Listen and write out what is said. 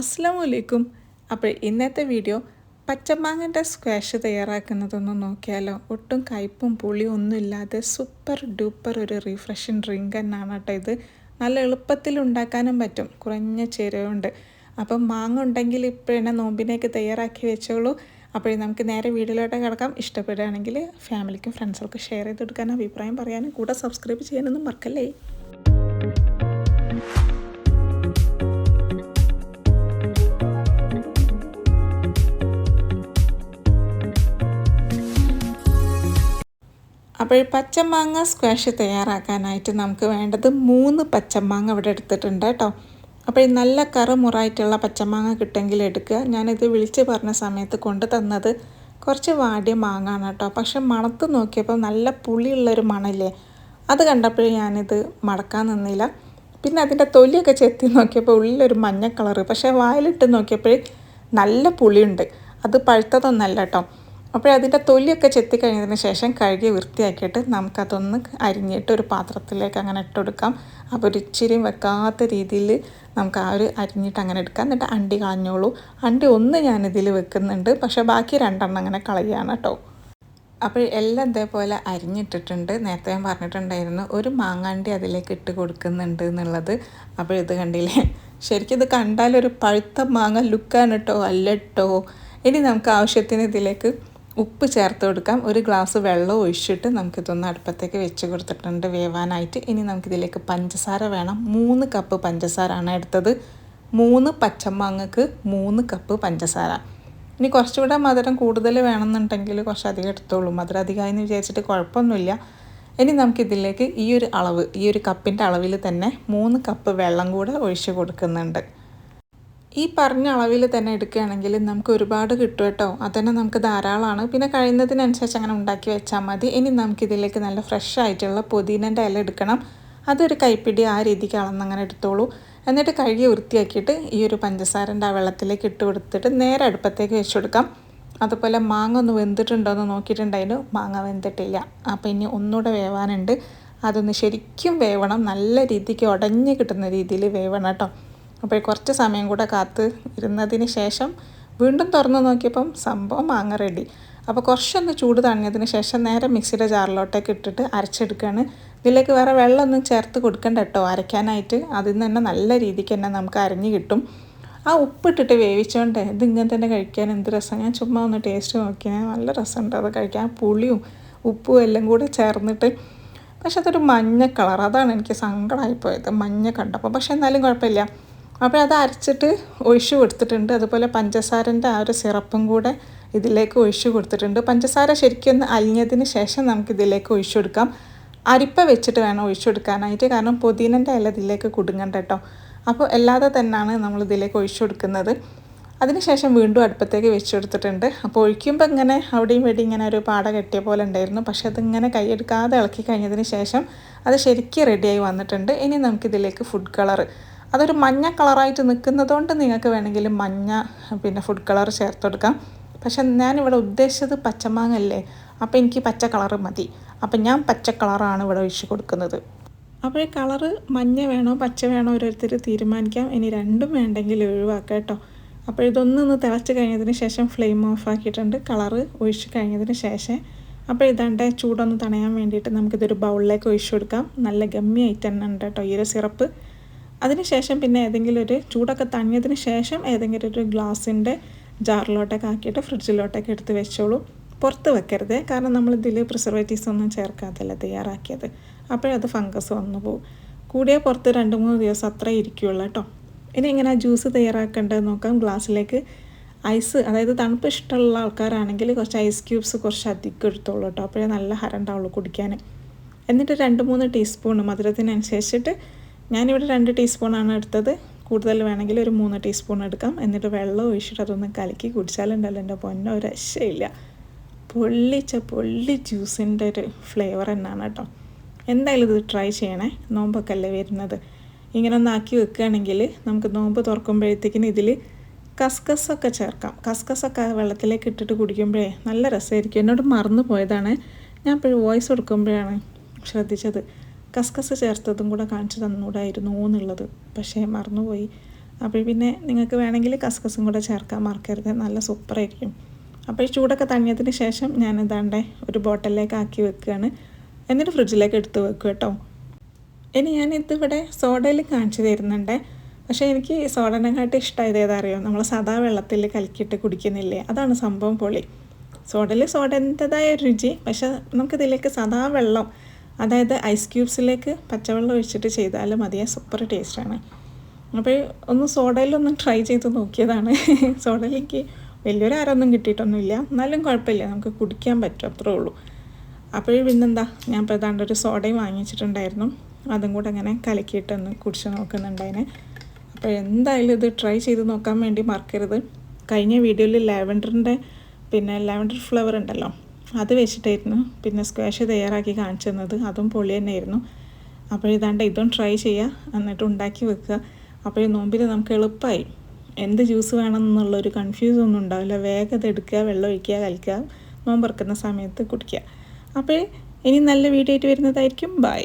അസ്സാം വലൈക്കും അപ്പോൾ ഇന്നത്തെ വീഡിയോ പച്ചമാങ്ങന്റെ സ്ക്വാഷ് തയ്യാറാക്കുന്നതൊന്ന് നോക്കിയാലോ? ഒട്ടും കയ്പും പുളിയും ഒന്നും ഇല്ലാതെ സൂപ്പർ ഡൂപ്പർ ഒരു റീഫ്രഷിങ് ഡ്രിങ്ക് തന്നെയാണ് കേട്ടോ ഇത്. നല്ല എളുപ്പത്തിൽ ഉണ്ടാക്കാനും പറ്റും. കുറഞ്ഞ ചേരുവുണ്ട് അപ്പം മാങ്ങ ഉണ്ടെങ്കിൽ ഇപ്പോഴെന്നെ നോമ്പിനേക്ക് തയ്യാറാക്കി വെച്ചോളൂ. അപ്പോൾ നമുക്ക് നേരെ വീഡിയോയിലോട്ട് കിടക്കാം. ഇഷ്ടപ്പെടുകയാണെങ്കിൽ ഫാമിലിക്കും ഫ്രണ്ട്സുകൾക്കും ഷെയർ ചെയ്ത് കൊടുക്കാനും അഭിപ്രായം പറയാനും കൂടെ സബ്സ്ക്രൈബ് ചെയ്യാനൊന്നും മറക്കല്ലേ? അപ്പോൾ ഈ പച്ചമാങ്ങ സ്ക്വാഷ് തയ്യാറാക്കാനായിട്ട് നമുക്ക് വേണ്ടത് മൂന്ന് പച്ചമാങ്ങ ഇവിടെ എടുത്തിട്ടുണ്ട് കേട്ടോ. അപ്പോൾ ഈ നല്ല കറുമുറായിട്ടുള്ള പച്ചമാങ്ങ കിട്ടുമെങ്കിൽ എടുക്കുക. ഞാനിത് വിളിച്ച് പറഞ്ഞ സമയത്ത് കൊണ്ട് തന്നത് കുറച്ച് വാടിയ മാങ്ങാണ് കേട്ടോ. പക്ഷെ മണത്ത് നോക്കിയപ്പോൾ നല്ല പുളിയുള്ളൊരു മണല്ലേ. അത് കണ്ടപ്പോൾ ഞാനിത് മടക്കാൻ നിന്നില്ല. പിന്നെ അതിന്റെ തൊലിയൊക്കെ ചെത്തി നോക്കിയപ്പോൾ ഉള്ളിലൊരു മഞ്ഞ കളറ്. പക്ഷേ വായിലിട്ട് നോക്കിയപ്പോൾ നല്ല പുളിയുണ്ട്. അത് പഴുത്തതൊന്നല്ല കേട്ടോ. അപ്പോൾ അതിന്റെ തൊലിയൊക്കെ ചെത്തി കഴിഞ്ഞതിന് ശേഷം കഴുകി വൃത്തിയാക്കിയിട്ട് നമുക്കതൊന്ന് അരിഞ്ഞിട്ട് ഒരു പാത്രത്തിലേക്ക് അങ്ങനെ ഇട്ടെടുക്കാം അപ്പോൾ ഒരു വെക്കാത്ത രീതിയിൽ നമുക്ക് ആ ഒരു അരിഞ്ഞിട്ട് അങ്ങനെ എടുക്കാം. എന്നിട്ട് അണ്ടി കളഞ്ഞോളൂ. അണ്ടി ഒന്ന് ഞാനിതിൽ വെക്കുന്നുണ്ട്. പക്ഷേ ബാക്കി രണ്ടെണ്ണം അങ്ങനെ കളയുകയാണ് കേട്ടോ. അപ്പോൾ എല്ലാം ഇതേപോലെ അരിഞ്ഞിട്ടിട്ടുണ്ട്. നേരത്തെ ഞാൻ പറഞ്ഞിട്ടുണ്ടായിരുന്നു ഒരു മാങ്ങാണ്ടി അതിലേക്ക് ഇട്ട് കൊടുക്കുന്നുണ്ട് എന്നുള്ളത്. അപ്പോൾ ഇത് കണ്ടില്ലേ? ശരിക്കും ഇത് കണ്ടാൽ ഒരു പഴുത്ത മാങ്ങ ലുക്കാണ് കേട്ടോ അല്ല കേട്ടോ. ഇനി നമുക്ക് ആവശ്യത്തിന് ഇതിലേക്ക് ഉപ്പ് ചേർത്ത് കൊടുക്കാം. ഒരു ഗ്ലാസ് വെള്ളം ഒഴിച്ചിട്ട് നമുക്കിതൊന്ന് അടുപ്പത്തേക്ക് വെച്ച് കൊടുത്തിട്ടുണ്ട് വേവാനായിട്ട്. ഇനി നമുക്കിതിലേക്ക് പഞ്ചസാര വേണം. മൂന്ന് കപ്പ് പഞ്ചസാര ആണ് എടുത്തത്. മൂന്ന് പച്ചമാങ്ങക്ക് മൂന്ന് കപ്പ് പഞ്ചസാര. ഇനി കുറച്ചുകൂടെ മധുരം കൂടുതൽ വേണമെന്നുണ്ടെങ്കിൽ കുറച്ച് അധികം എടുത്തോളൂ. മധുരം അധികമായി എന്ന് വിചാരിച്ചിട്ട് കുഴപ്പമൊന്നുമില്ല. ഇനി നമുക്കിതിലേക്ക് ഈ ഒരു അളവ് ഈ ഒരു കപ്പിന്റെ അളവിൽ തന്നെ മൂന്ന് കപ്പ് വെള്ളം കൂടെ ഒഴിച്ച് കൊടുക്കുന്നുണ്ട്. ഈ പറഞ്ഞ അളവിൽ തന്നെ എടുക്കുകയാണെങ്കിൽ നമുക്ക് ഒരുപാട് കിട്ടും കേട്ടോ. അതന്നെ നമുക്ക് ധാരാളമാണ്. പിന്നെ കഴിയുന്നതിനനുസരിച്ച് അങ്ങനെ ഉണ്ടാക്കി വെച്ചാൽ മതി. ഇനി നമുക്കിതിലേക്ക് നല്ല ഫ്രഷ് ആയിട്ടുള്ള പുതിനന്റെ ഇല എടുക്കണം. അതൊരു കൈപ്പിടി ആ രീതിക്ക് അളന്നങ്ങനെ എടുത്തോളൂ. എന്നിട്ട് കഴുകി വൃത്തിയാക്കിയിട്ട് ഈ ഒരു പഞ്ചസാരന്റെ ആ വെള്ളത്തിലേക്ക് ഇട്ട് കൊടുത്തിട്ട് നേരെ അടുപ്പത്തേക്ക് വെച്ച് കൊടുക്കാം. അതുപോലെ മാങ്ങ ഒന്ന് വെന്തിട്ടുണ്ടോ എന്ന് നോക്കിയിട്ടുണ്ടായിരുന്നു. മാങ്ങ വെന്തിട്ടില്ല. അപ്പോൾ ഇനി ഒന്നുകൂടെ വേവാനുണ്ട്. അതൊന്ന് ശരിക്കും വേവണം. നല്ല രീതിക്ക് ഉടഞ്ഞ് കിട്ടുന്ന രീതിയിൽ വേവണം കേട്ടോ. അപ്പോൾ കുറച്ച് സമയം കൂടെ കാത്ത് ഇരുന്നതിന് ശേഷം വീണ്ടും തുറന്ന് നോക്കിയപ്പം സംഭവം മാങ്ങ റെഡി അപ്പോൾ കുറച്ചൊന്ന് ചൂട് തണിഞ്ഞതിന് ശേഷം നേരെ മിക്സിയുടെ ജാറിലോട്ടേക്ക് ഇട്ടിട്ട് അരച്ചെടുക്കുകയാണ്. ഇതിലേക്ക് വേറെ വെള്ളമൊന്നും ചേർത്ത് കൊടുക്കണ്ട കേട്ടോ. അരയ്ക്കാനായിട്ട് അതിൽ നിന്ന് തന്നെ നല്ല രീതിക്ക് തന്നെ നമുക്ക് അരഞ്ഞ് കിട്ടും. ആ ഉപ്പിട്ടിട്ട് വേവിച്ചോണ്ട് ഇത് ഇങ്ങനെ തന്നെ കഴിക്കാൻ എന്ത് രസം. ഞാൻ ചുമ്മാ ഒന്ന് ടേസ്റ്റ് നോക്കിയാൽ നല്ല രസമുണ്ട് അത് കഴിക്കാൻ. പുളിയും ഉപ്പും എല്ലാം കൂടെ ചേർന്നിട്ട് പക്ഷെ അതൊരു മഞ്ഞ കളർ അതാണ് എനിക്ക് സങ്കടമായിപ്പോയത്. മഞ്ഞ കണ്ടപ്പോൾ. പക്ഷെ എന്നാലും കുഴപ്പമില്ല. അപ്പോൾ അത് അരച്ചിട്ട് ഒഴിച്ചു കൊടുത്തിട്ടുണ്ട്. അതുപോലെ പഞ്ചസാരന്റെ ആ ഒരു സിറപ്പും കൂടെ ഇതിലേക്ക് ഒഴിച്ചു കൊടുത്തിട്ടുണ്ട്. പഞ്ചസാര ശരിക്കും അലിഞ്ഞതിന് ശേഷം നമുക്ക് ഇതിലേക്ക് ഒഴിച്ചു കൊടുക്കാം. അരിപ്പ വെച്ചിട്ട് വേണം ഒഴിച്ചു കൊടുക്കാനായിട്ട് കാരണം പുതിനന്റെ ഇല ഇതിലേക്ക് കുടുങ്ങണ്ട കേട്ടോ. അപ്പോൾ അല്ലാതെ തന്നെയാണ് നമ്മൾ ഇതിലേക്ക് ഒഴിച്ചു കൊടുക്കുന്നത്. അതിനുശേഷം വീണ്ടും അടുപ്പത്തേക്ക് വെച്ച് കൊടുത്തിട്ടുണ്ട്. അപ്പോൾ ഒഴിക്കുമ്പോൾ ഇങ്ങനെ അവിടെയും ഇവിടെ ഇങ്ങനെ ഒരു പാട കെട്ടിയ പോലെ ഉണ്ടായിരുന്നു. പക്ഷേ അതിങ്ങനെ കൈയെടുക്കാതെ ഇളക്കി കഴിഞ്ഞതിന് ശേഷം അത് ശരിക്കും റെഡിയായി വന്നിട്ടുണ്ട്. ഇനി നമുക്കിതിലേക്ക് ഫുഡ് കളർ അതൊരു മഞ്ഞ കളറായിട്ട് നിൽക്കുന്നതുകൊണ്ട് നിങ്ങൾക്ക് വേണമെങ്കിൽ മഞ്ഞ പിന്നെ ഫുഡ് കളർ ചേർത്ത് കൊടുക്കാം. പക്ഷെ ഞാനിവിടെ ഉദ്ദേശിച്ചത് പച്ചമാങ്ങല്ലേ അപ്പോൾ എനിക്ക് പച്ച കളറ് മതി. അപ്പം ഞാൻ പച്ച കളറാണ് ഇവിടെ ഒഴിച്ച് കൊടുക്കുന്നത്. അപ്പോൾ ഈ കളറ് മഞ്ഞ വേണോ പച്ച വേണോ ഓരോരുത്തർ തീരുമാനിക്കാം. ഇനി രണ്ടും വേണ്ടെങ്കിൽ ഒഴിവാക്കാം കേട്ടോ. അപ്പോൾ ഇതൊന്നൊന്ന് തിളച്ച് കഴിഞ്ഞതിന് ശേഷം ഫ്ലെയിം ഓഫ് ആക്കിയിട്ടുണ്ട്. കളറ് ഒഴിച്ച് കഴിഞ്ഞതിന് ശേഷം. അപ്പോൾ ഇതാണ്ട് ചൂടൊന്ന് തണയാൻ വേണ്ടിയിട്ട് നമുക്കിതൊരു ബൗളിലേക്ക് ഒഴിച്ചു കൊടുക്കാം. നല്ല ഗമ്മി ആയിട്ട് തന്നെ ഉണ്ട് കേട്ടോ ഈ ഒരു സിറപ്പ്. അതിനുശേഷം പിന്നെ ഏതെങ്കിലും ഒരു ചൂടൊക്കെ തണിയതിന് ശേഷം ഏതെങ്കിലും ഒരു ഗ്ലാസിന്റെ ജാറിലോട്ടൊക്കെ ആക്കിയിട്ട് ഫ്രിഡ്ജിലോട്ടൊക്കെ എടുത്ത് വെച്ചോളൂ. പുറത്ത് വെക്കരുത്. കാരണം നമ്മൾ ഇതിൽ പ്രിസർവേറ്റീവ്സ് ഒന്നും ചേർക്കാത്തല്ല തയ്യാറാക്കിയത്. അപ്പോഴത് ഫംഗസ് വന്നു പോകും കൂടിയ പുറത്ത് രണ്ട് മൂന്ന് ദിവസം അത്ര ഇരിക്കുകയുള്ളൂ കേട്ടോ. ഇനി ഇങ്ങനെ ജ്യൂസ് തയ്യാറാക്കേണ്ടത് നോക്കാം. ഗ്ലാസ്സിലേക്ക് ഐസ് അതായത് തണുപ്പ് ഇഷ്ടമുള്ള ആൾക്കാരാണെങ്കിൽ കുറച്ച് ഐസ് ക്യൂബ്സ് കുറച്ച് അധികം എടുത്തോളൂ കേട്ടോ. അപ്പോഴേ നല്ല ഹരം ഉണ്ടാവുള്ളൂ കുടിക്കാൻ. എന്നിട്ട് രണ്ട് മൂന്ന് ടീസ്പൂൺ മധുരത്തിനനുസരിച്ചിട്ട് ഞാനിവിടെ രണ്ട് ടീസ്പൂണാണ് എടുത്തത്. കൂടുതൽ വേണമെങ്കിൽ ഒരു മൂന്ന് ടീസ്പൂൺ എടുക്കാം. എന്നിട്ട് വെള്ളം ഒഴിച്ചിട്ട് അതൊന്ന് കലക്കി കുടിച്ചാലുണ്ടല്ലോ എന്റെ പൊന്നെ ഒരു രക്ഷയില്ല. പൊള്ളിച്ച പൊള്ളി ജ്യൂസിന്റെ ഒരു ഫ്ലേവർ തന്നെയാണ് കേട്ടോ. എന്തായാലും ഇത് ട്രൈ ചെയ്യണേ. നോമ്പൊക്കെ അല്ലേ വരുന്നത്. ഇങ്ങനെ ഒന്ന് ആക്കി വെക്കുകയാണെങ്കിൽ നമുക്ക് നോമ്പ് തുറക്കുമ്പോഴത്തേക്കിന് ഇതിൽ കസ്കസൊക്കെ ചേർക്കാം. കസ്കസൊക്കെ വെള്ളത്തിലേക്ക് ഇട്ടിട്ട് കുടിക്കുമ്പോഴേ നല്ല രസമായിരിക്കും. എന്നോട് മറന്നു പോയതാണ് ഞാൻ ഇപ്പോഴും വോയിസ് കൊടുക്കുമ്പോഴാണ് ശ്രദ്ധിച്ചത്. കസ്കസ് ചേർത്തതും കൂടെ കാണിച്ചു തന്നുകൂടായിരുന്നു എന്നുള്ളത് പക്ഷേ മറന്നുപോയി. അപ്പോൾ പിന്നെ നിങ്ങൾക്ക് വേണമെങ്കിൽ കസ്കസും കൂടെ ചേർക്കാൻ മറക്കരുത്. നല്ല സൂപ്പറായിരിക്കും. അപ്പോൾ ഈ ചൂടൊക്കെ തണിയതിന് ശേഷം ഞാൻ ഇതാണ്ട് ഒരു ബോട്ടിലേക്ക് ആക്കി വെക്കുകയാണ്. എന്നിട്ട് ഫ്രിഡ്ജിലേക്ക് എടുത്ത് വെക്കുക കേട്ടോ. ഇനി ഞാൻ ഇതിവിടെ സോഡയിൽ കാണിച്ചു തരുന്നുണ്ട്. പക്ഷേ എനിക്ക് സോഡനെക്കാട്ടും ഇഷ്ടമായത് ഏതാ അറിയോ? നമ്മൾ സാധാ വെള്ളത്തിൽ കലക്കിയിട്ട് കുടിക്കുന്നില്ലേ? അതാണ് സംഭവം പൊളി. സോഡയിൽ സോഡന്റെതായ രുചി. പക്ഷേ നമുക്കിതിലേക്ക് സാധാ വെള്ളം അതായത് ഐസ് ക്യൂബ്സിലേക്ക് പച്ചവെള്ളം ഒഴിച്ചിട്ട് ചെയ്താൽ മതിയെ സൂപ്പർ ടേസ്റ്റാണ് അപ്പോൾ ഒന്ന് സോഡയിലൊന്ന് ട്രൈ ചെയ്ത് നോക്കിയതാണ്. സോഡയിലേക്ക് വലിയൊരു ആരൊന്നും കിട്ടിയിട്ടൊന്നുമില്ല. എന്നാലും കുഴപ്പമില്ല. നമുക്ക് കുടിക്കാൻ പറ്റും അത്രേ ഉള്ളൂ. അപ്പോൾ പിന്നെന്താ ഞാൻ ഇപ്പോൾ ഏതാണ്ട് ഒരു സോഡയും വാങ്ങിച്ചിട്ടുണ്ടായിരുന്നു. അതും കൂടെ അങ്ങനെ കലക്കിയിട്ടൊന്ന് കുടിച്ച് നോക്കുന്നുണ്ടായിന്. അപ്പോൾ എന്തായാലും ഇത് ട്രൈ ചെയ്ത് നോക്കാൻ വേണ്ടി മറക്കരുത്. കഴിഞ്ഞ വീഡിയോയിൽ ലാവൻഡറിന്റെ പിന്നെ ലാവൻഡർ ഫ്ലവർ ഉണ്ടല്ലോ അത് വെച്ചിട്ടായിരുന്നു. പിന്നെ സ്ക്വാഷ് തയ്യാറാക്കി കാണിച്ചു തന്നത്. അതും പൊളി തന്നെയായിരുന്നു. അപ്പോൾ ഇതാണ്ട് ഇതും ട്രൈ ചെയ്യുക എന്നിട്ട് ഉണ്ടാക്കി വെക്കുക. അപ്പോൾ ഈ നോമ്പിൽ നമുക്ക് എളുപ്പമായി എന്ത് ജ്യൂസ് വേണം എന്നുള്ളൊരു കൺഫ്യൂസ് ഒന്നും ഉണ്ടാവില്ല. വേഗം എടുക്കുക വെള്ളം ഒഴിക്കുക കലക്കുക നോമ്പ് ഇറക്കുന്ന സമയത്ത് കുടിക്കുക. അപ്പോൾ ഇനി നല്ല വീഡിയോ ആയിട്ട് വരുന്നതായിരിക്കും. ബൈ